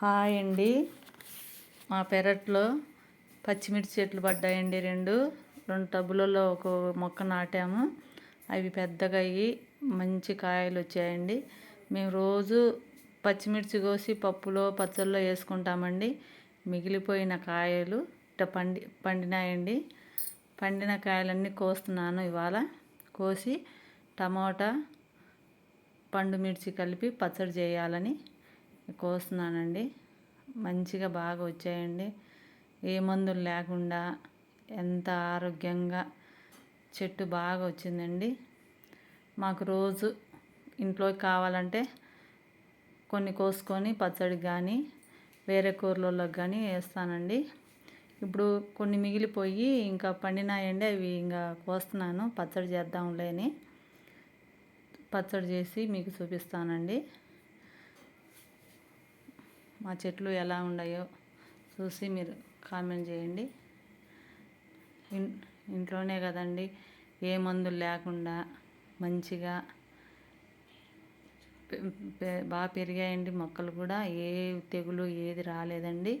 Hi అండి. మా పెరట్లో పచ్చిమిర్చి చెట్లు పడ్డాయండి రెండు. రెండు టబ్బులలో ఒక మొక్క నాటాము. అవి పెద్దగా అయ్యి మంచి కాయలు వచ్చాయండి. మేము రోజు పచ్చిమిర్చి కోసి పప్పులో పచ్చళ్ళలో వేసుకుంటామండి. మిగిలిపోయిన కాయలు ఇట్ట పండి పండినాయండి. పండిన కాయలన్నీ కోస్తున్నాను ఇవాళ. కోసి టమోటా పండు మిర్చి కలిపి పచ్చడి చేయాలని కోస్తున్నానండి. మంచిగా బాగా వచ్చాయండి. ఏ మందులు లేకుండా ఎంత ఆరోగ్యంగా చెట్టు బాగా వచ్చిందండి. మాకు రోజు ఇంట్లోకి కావాలంటే కొన్ని కోసుకొని పచ్చడికి కానీ వేరే కూరలలోకి కానీ వేస్తానండి. ఇప్పుడు కొన్ని మిగిలిపోయి ఇంకా పండినాయండి. అవి ఇంకా కోస్తున్నాను. పచ్చడి చేద్దాంలేని పచ్చడి చేసి మీకు చూపిస్తానండి. మా చెట్లు ఎలా ఉన్నాయో చూసి మీరు కామెంట్ చేయండి. ఇంట్లోనే కదండి. ఏ మందులు లేకుండా మంచిగా బాగా పెరిగాయండి మొక్కలు కూడా. ఏ తెగులు ఏది రాలేదండి.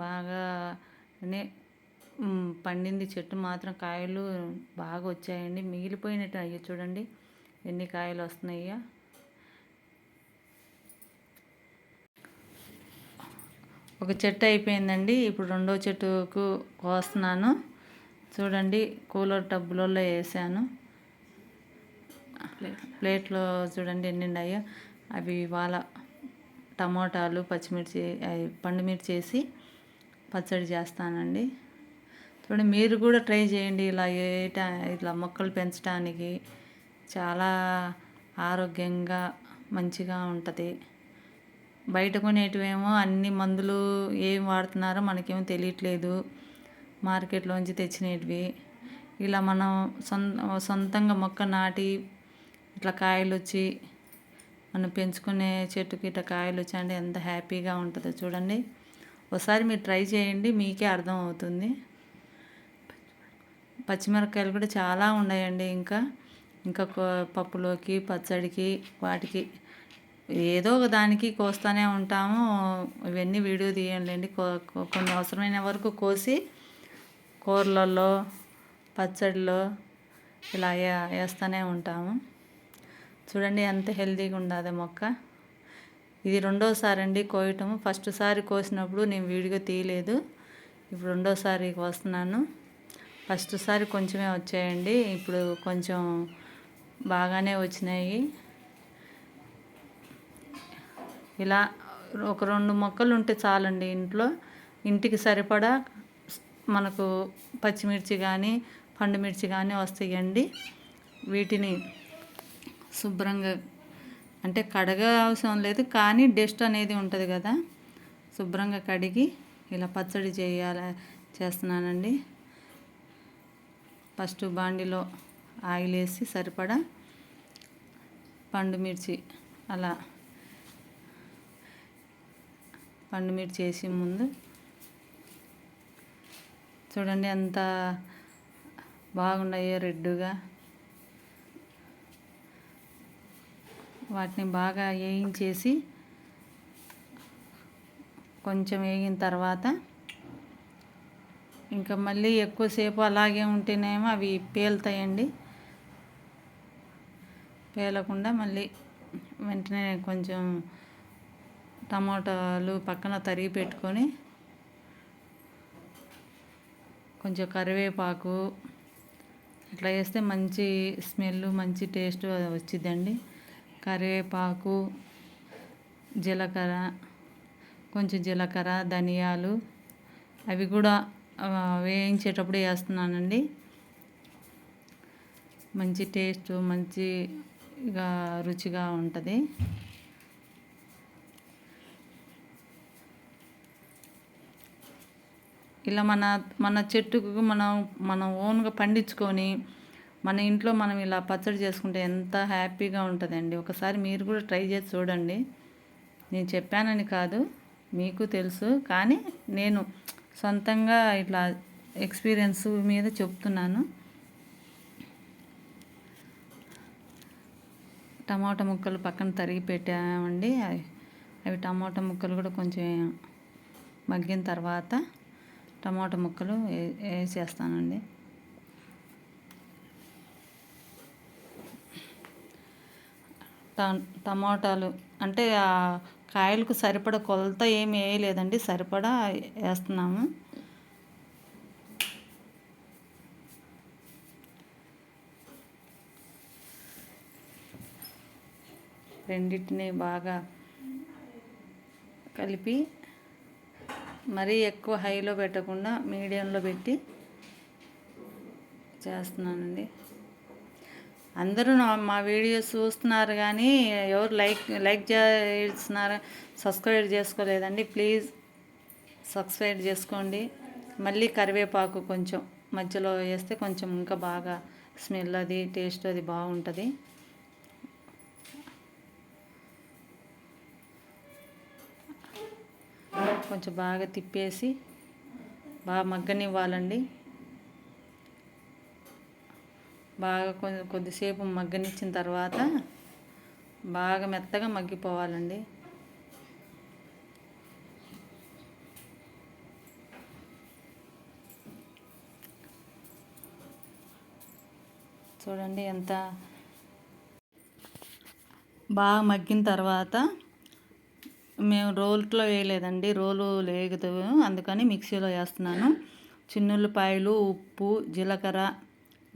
బాగా పండింది చెట్టు మాత్రం కాయలు బాగా వచ్చాయండి. మిగిలిపోయినట్టు అయ్యో చూడండి. ఎన్ని కాయలు వస్తున్నాయో. ఒక చెట్టు అయిపోయిందండి. ఇప్పుడు రెండో చెట్టుకు కోస్తున్నాను. చూడండి కూలర్ టబ్బులలో వేసాను. ప్లేట్లో చూడండి ఎన్ని ఉన్నాయో. అవి వాళ్ళ టమోటాలు పచ్చిమిర్చి పండుమిర్చి వేసి పచ్చడి చేస్తానండి. చూడండి మీరు కూడా ట్రై చేయండి. ఇలా వేయటా ఇట్లా మొక్కలు పెంచడానికి చాలా ఆరోగ్యంగా మంచిగా ఉంటుంది. బయట కొనేటివేమో అన్ని మందులు ఏం వాడుతున్నారో మనకేమో తెలియట్లేదు. మార్కెట్లోంచి తెచ్చినవి ఇలా మనం సొంత సొంతంగా మొక్క నాటి ఇట్లా కాయలు వచ్చి మనం పెంచుకునే చెట్టుకి ఇట్లా కాయలు వచ్చాయంటే ఎంత హ్యాపీగా ఉంటుందో చూడండి. ఒకసారి మీరు ట్రై చేయండి మీకే అర్థం అవుతుంది పచ్చిమిరపకాయలు కూడా చాలా ఉన్నాయండి ఇంకా. ఇంకా పప్పులోకి పచ్చడికి వాటికి ఏదో ఒక దానికి కోస్తూనే ఉంటాము. ఇవన్నీ వీడియో తీయండి కొన్ని అవసరమైన వరకు కోసి కూరలలో పచ్చడిలో ఇలా వేస్తూనే ఉంటాము. చూడండి ఎంత హెల్తీగా ఉండదు మొక్క. ఇది రెండోసారి అండి కోయటము. ఫస్ట్ సారి కోసినప్పుడు నేను వీడియో తీయలేదు. ఇప్పుడు రెండోసారి కోస్తున్నాను. ఫస్ట్ సారి కొంచెమే వచ్చాయండి. ఇప్పుడు కొంచెం బాగానే వచ్చినాయి. ఇలా ఒక రెండు మొక్కలు ఉంటే చాలండి ఇంట్లో. ఇంటికి సరిపడా మనకు పచ్చిమిర్చి కానీ పండుమిర్చి కానీ వస్తాయండి. వీటిని శుభ్రంగా అంటే కడగ అవసరం లేదు కానీ డస్ట్ అనేది ఉంటుంది కదా. శుభ్రంగా కడిగి ఇలా పచ్చడి చేయాల చేస్తున్నానండి. ఫస్ట్ బాండిలో ఆయిల్ వేసి సరిపడా పండు మిర్చి అలా పండు మిర్చి చేసే ముందు చూడండి ఎంత బాగున్నాయో రెడ్డుగా. వాటిని బాగా వేయించేసి కొంచెం వేగిన తర్వాత ఇంకా మళ్ళీ ఎక్కువసేపు అలాగే ఉంటేనేమో అవి పేలుతాయండి. పేలకుండా మళ్ళీ వెంటనే కొంచెం టమాటాలు పక్కన తరిగి పెట్టుకొని కొంచెం కరివేపాకు ఇట్లా వేస్తే మంచి స్మెల్ మంచి టేస్ట్ వచ్చిందండి కరివేపాకు జీలకర్ర కొంచెం జీలకర్ర ధనియాలు అవి కూడా వేయించేటప్పుడు వేస్తున్నానండి. మంచి టేస్ట్ మంచిగా రుచిగా ఉంటుంది. ఇలా మన మన చెట్టుకు మనం మనం ఓన్గా పండించుకొని మన ఇంట్లో మనం ఇలా పచ్చడి చేసుకుంటే ఎంత హ్యాపీగా ఉంటుందండి. ఒకసారి మీరు కూడా ట్రై చేసి చూడండి. నేను చెప్పానని కాదు మీకు తెలుసు. కానీ నేను సొంతంగా ఇట్లా ఎక్స్పీరియన్స్ మీద చెప్తున్నాను. టమాటా ముక్కలు పక్కన తరిగి పెట్టామండి. అవి టమాటా ముక్కలు కూడా కొంచెం మగ్గిన తర్వాత టమాటా ముక్కలు వే- వేసేస్తానండి. ట- టమాటాలు అంటే ఆ కాయలకు సరిపడ కొలత ఏమి వేయలేదండి సరిపడా వేస్తున్నాము. రెండింటిని బాగా కలిపి మరీ ఎక్కువ హైలో పెట్టకుండా మీడియంలో పెట్టి చేస్తున్నానండి. అందరూ నా మా వీడియోస్ చూస్తున్నారు కానీ ఎవరు లైక్ లైక్ చేస్తున్నారు సబ్స్క్రైబ్ చేసుకోలేదండి. ప్లీజ్ సబ్స్క్రైబ్ చేసుకోండి. మళ్ళీ కరివేపాకు కొంచెం మధ్యలో వేస్తే కొంచెం ఇంకా బాగా స్మెల్ అది టేస్ట్ అది బాగుంటుంది. కొంచెం బాగా తిప్పేసి బాగా మగ్గనివ్వాలండి. బాగా కొద్ది కొద్దిసేపు మగ్గనిచ్చిన తర్వాత బాగా మెత్తగా మగ్గిపోవాలండి. చూడండి ఎంత బాగా మగ్గిన తర్వాత మేము రోల్లో వేయలేదండి. రోలు లేదు అందుకని మిక్సీలో వేస్తున్నాను. చిన్నుల్లిపాయలు ఉప్పు జీలకర్ర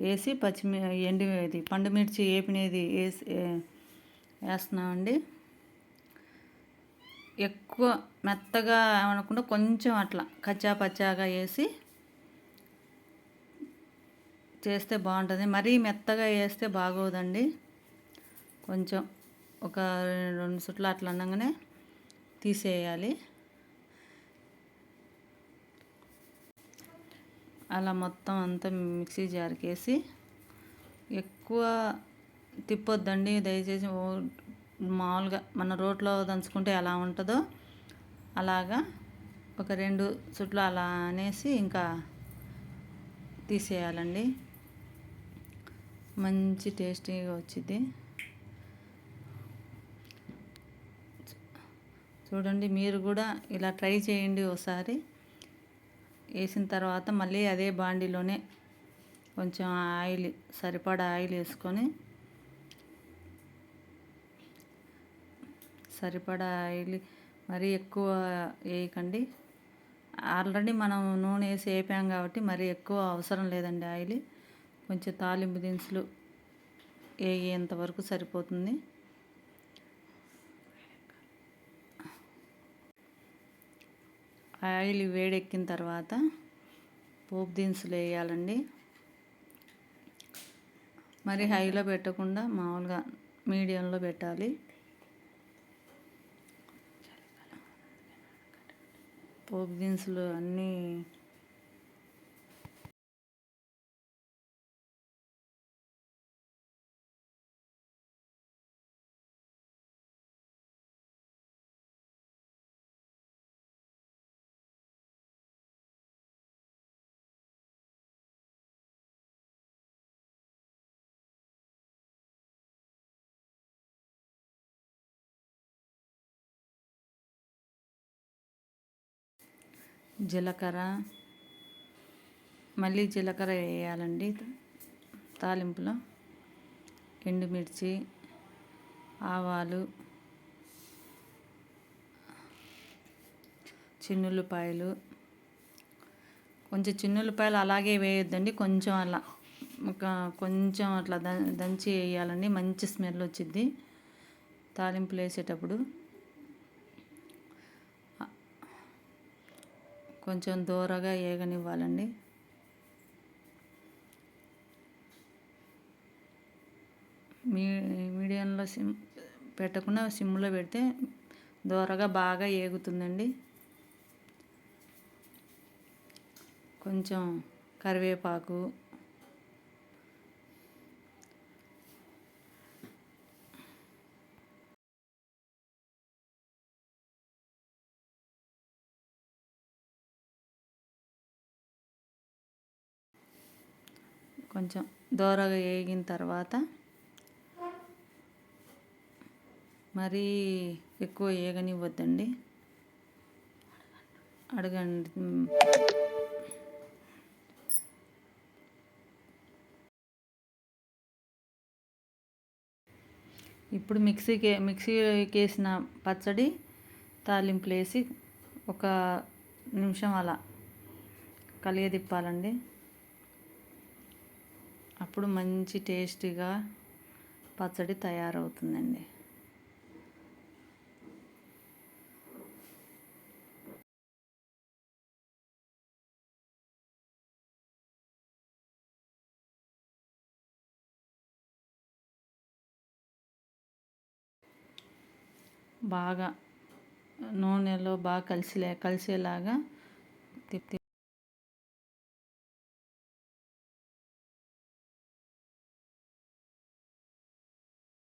వేసి పచ్చిమి ఎండి ఇది పండుమిర్చి వేపినది వేసి వేస్తున్నామండి. ఎక్కువ మెత్తగా ఏమనకుండా కొంచెం అట్లా కచ్చా పచ్చాగా వేసి చేస్తే బాగుంటుంది. మరీ మెత్తగా వేస్తే బాగోదండి. కొంచెం ఒక రెండు సుట్లు అట్లా అనగానే తీసేయాలి. అలా మొత్తం అంతా మిక్సీ జార్కి వేసి ఎక్కువ తిప్పొద్దండి. దయచేసి ఓ- మామూలుగా మన రోట్లో దంచుకుంటే ఎలా ఉంటుందో అలాగా ఒక రెండు చుట్లు అలా అనేసి ఇంకా తీసేయాలండి. మంచి టేస్టీగా వచ్చింది చూడండి మీరు కూడా ఇలా ట్రై చేయండి ఒకసారి వేసిన తర్వాత మళ్ళీ అదే బాండీలోనే కొంచెం ఆయిల్ సరిపడా ఆయిల్ వేసుకొని సరిపడా ఆయిల్ మరీ ఎక్కువ వేయకండి. ఆల్రెడీ మనం నూనె వేసి వేపాం కాబట్టి మరీ ఎక్కువ అవసరం లేదండి ఆయిల్. కొంచెం తాలింపు దినుసులు వేయేంత వరకు సరిపోతుంది. ఆయిల్ వేడెక్కిన తర్వాత పోపు దినుసులు వేయాలండి. మరి హైలో పెట్టకుండా మామూలుగా మీడియంలో పెట్టాలి. పోపు దినుసులు అన్నీ జీలకర్ర మళ్ళీ జీలకర్ర వేయాలండి. తాలింపులో ఎండుమిర్చి ఆవాలు చిన్నుల్లిపాయలు కొంచెం చిన్నుల్లిపాయలు అలాగే వేయొద్దండి. కొంచెం అలా ఒక కొంచెం అట్లా ద దంచి వేయాలండి. మంచి స్మెల్ వచ్చిద్ది. తాలింపులు వేసేటప్పుడు కొంచెం దూరగా ఏగనివ్వాలండి. మీ మీడియంలో సిమ్ పెట్టకుండా సిమ్లో పెడితే దూరగా బాగా ఏగుతుందండి. కొంచెం కరివేపాకు కొంచెం దోరగా వేగిన తర్వాత మరీ ఎక్కువ వేగనివ్వద్దండి. అడగండి. ఇప్పుడు మిక్సీకి మిక్సీకి వేసిన పచ్చడి తాలింపులు వేసి ఒక నిమిషం అలా కలియదిప్పాలండి. అప్పుడు మంచి టేస్టీగా పచ్చడి తయారవుతుందండి. బాగా నూనెలో బాగా కలిసిలే కలిసేలాగా తిప్పి